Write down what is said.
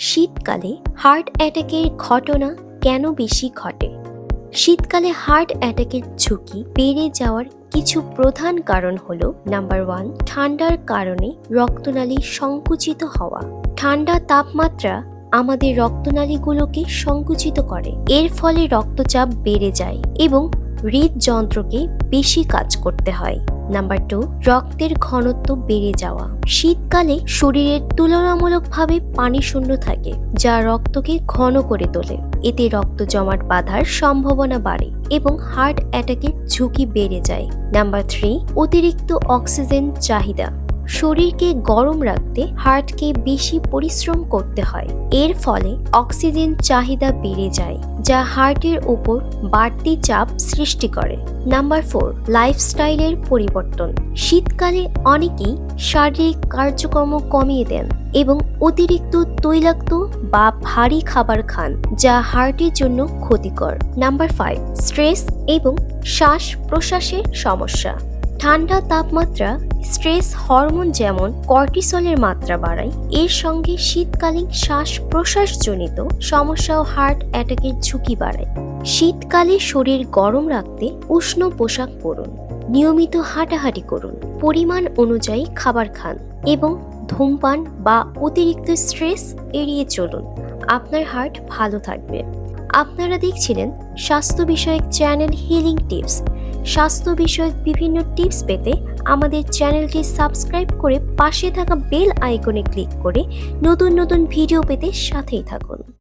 শীতকালে হার্ট অ্যাটাকের ঘটনা কেন বেশি ঘটে? শীতকালে হার্ট অ্যাটাকের ঝুঁকি বেড়ে যাওয়ার কিছু প্রধান কারণ হল, নাম্বার ওয়ান, ঠান্ডার কারণে রক্তনালী সংকুচিত হওয়া। ঠান্ডা তাপমাত্রা আমাদের রক্তনালীগুলোকে সংকুচিত করে। এর ফলে রক্তচাপ বেড়ে যায় এবং হৃদযন্ত্রকে বেশি কাজ করতে হয়। নাম্বার টু রক্তের ঘনত্ব বেড়ে যাওয়া। শীতকালে শরীরের তুলনামূলকভাবে পানি শূন্য থাকে, যা রক্তকে ঘন করে তোলে। এতে রক্ত জমাট বাঁধার সম্ভাবনা বাড়ে এবং হার্ট অ্যাটাকের ঝুঁকি বেড়ে যায়। নাম্বার থ্রি অতিরিক্ত অক্সিজেন চাহিদা। শরীরকে গরম রাখতে হার্টকে বেশি পরিশ্রম করতে হয়। এর ফলে অক্সিজেন চাহিদা বেড়ে যায়, যা হার্টের ওপর বাড়তি চাপ সৃষ্টি করে। নাম্বার ফোর, লাইফস্টাইলের পরিবর্তন। শীতকালে অনেকেই শারীরিক কার্যক্রম কমিয়ে দেন এবং অতিরিক্ত তৈলাক্ত বা ভারী খাবার খান, যা হার্টের জন্য ক্ষতিকর। নাম্বার ফাইভ, স্ট্রেস এবং শ্বাস প্রশ্বাসের সমস্যা। ঠান্ডা তাপমাত্রা স্ট্রেস হরমোন যেমন কর্টিসলের মাত্রা বাড়ায়, এর সঙ্গে শীতকালীন শ্বাস প্রশ্বাসজনিত সমস্যাও হার্ট অ্যাটাকের ঝুঁকি বাড়ায়। শীতকালে শরীর গরম রাখতে উষ্ণ পোশাক পরুন, নিয়মিত হাঁটাহাঁটি করুন, পরিমাণ অনুযায়ী খাবার খান এবং ধূমপান বা অতিরিক্ত স্ট্রেস এড়িয়ে চলুন। আপনার হার্ট ভালো থাকবে। আপনারা দেখছিলেন স্বাস্থ্য বিষয়ক চ্যানেল হিলিং টিপস। স্বাস্থ্য বিষয়ক বিভিন্ন টিপস পেতে আমাদের চ্যানেলটি সাবস্ক্রাইব করে পাশে থাকা বেল আইকনে ক্লিক করে নতুন নতুন ভিডিও পেতে সাথেই থাকুন।